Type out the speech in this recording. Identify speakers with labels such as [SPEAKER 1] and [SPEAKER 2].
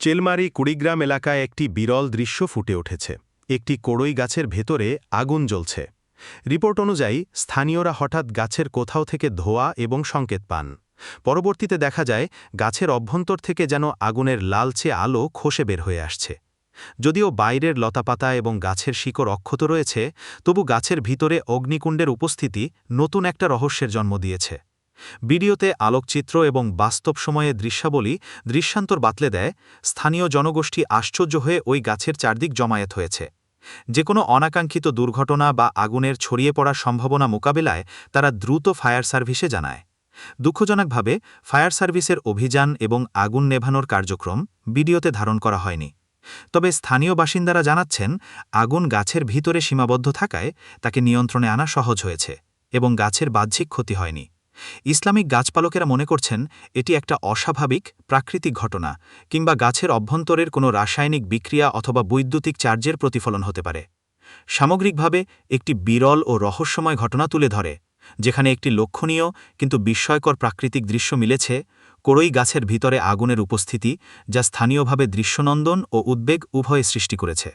[SPEAKER 1] চেলমারি কুড়িগ্রাম এলাকায় একটি বিরল দৃশ্য ফুটে উঠেছে। একটি কড়ই গাছের ভেতরে আগুন জ্বলছে। রিপোর্ট অনুযায়ী, স্থানীয়রা হঠাৎ গাছের কোথাও থেকে ধোয়া এবং সংকেত পান। পরবর্তীতে দেখা যায়, গাছের অভ্যন্তর থেকে যেন আগুনের লালচে আলো খসে বের হয়ে আসছে। যদিও বাইরের লতাপাতা এবং গাছের শিকড় অক্ষত রয়েছে, তবু গাছের ভিতরে অগ্নিকুণ্ডের উপস্থিতি নতুন একটা রহস্যের জন্ম দিয়েছে। ভিডিওতে আলোকচিত্র এবং বাস্তব সময়ে দৃশ্যাবলী দৃশ্যান্তর বাতলে দেয়, স্থানীয় জনগোষ্ঠী আশ্চর্য হয়ে ওই গাছের চারদিক জমায়েত হয়েছে। যে কোনো অনাকাঙ্ক্ষিত দুর্ঘটনা বা আগুনের ছড়িয়ে পড়ার সম্ভাবনা মোকাবেলায় তারা দ্রুত ফায়ার সার্ভিসে জানায়। দুঃখজনকভাবে, ফায়ার সার্ভিসের অভিযান এবং আগুন নেভানোর কার্যক্রম ভিডিওতে ধারণ করা হয়নি। তবে স্থানীয় বাসিন্দারা জানাচ্ছেন, আগুন গাছের ভিতরে সীমাবদ্ধ থাকায় তাকে নিয়ন্ত্রণে আনা সহজ হয়েছে এবং গাছের বাহ্যিক ক্ষতি হয়নি। ইসলামিক গাছপালকেরা মনে করছেন এটি একটা অস্বাভাবিক, প্রাকৃতিক ঘটনা কিংবা গাছের অভ্যন্তরের কোনো রাসায়নিক বিক্রিয়া অথবা বৈদ্যুতিক চার্জের প্রতিফলন হতে পারে। সামগ্রিকভাবে, একটি বিরল ও রহস্যময় ঘটনা তুলে ধরে, যেখানে একটি লক্ষণীয় কিন্তু বিস্ময়কর প্রাকৃতিক দৃশ্য মিলেছে কোড়ই গাছের ভিতরে আগুনের উপস্থিতি যা স্থানীয়ভাবে দৃশ্যনন্দন ও উদ্বেগ উভয়ে সৃষ্টি করেছে।